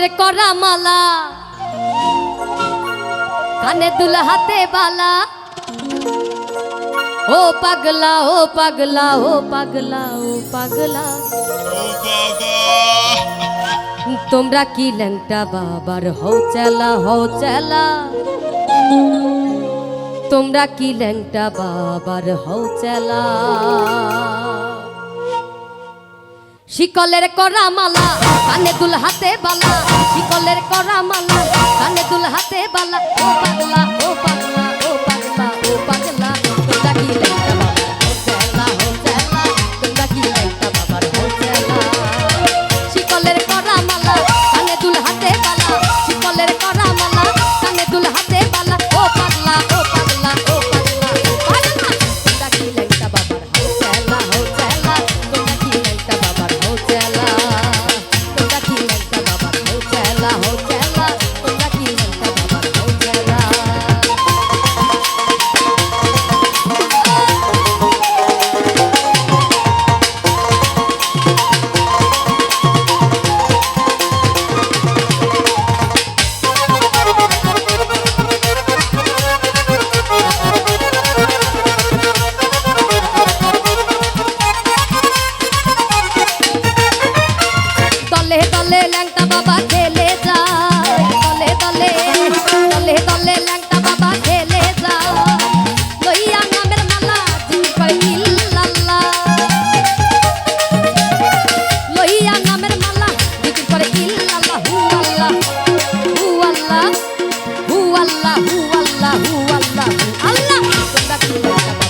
ফুলের করা মালা কানে দুল হাতে বালা। ও পাগলা ও পাগলা ও পাগলা ও পাগলা। তোমরা কি ল্যাংটা বাবার হও চালা হও চালা তোমরা কি ল্যাংটা বাবার হও চালা শিকলের করা মালা কানে দুল হাতে বালা। শিকলের করা মালা কানে দুল হাতে বালা। ও পাগলা, ও আল্লাহু আল্লাহু আল্লাহু আল্লাহ তোমরা কি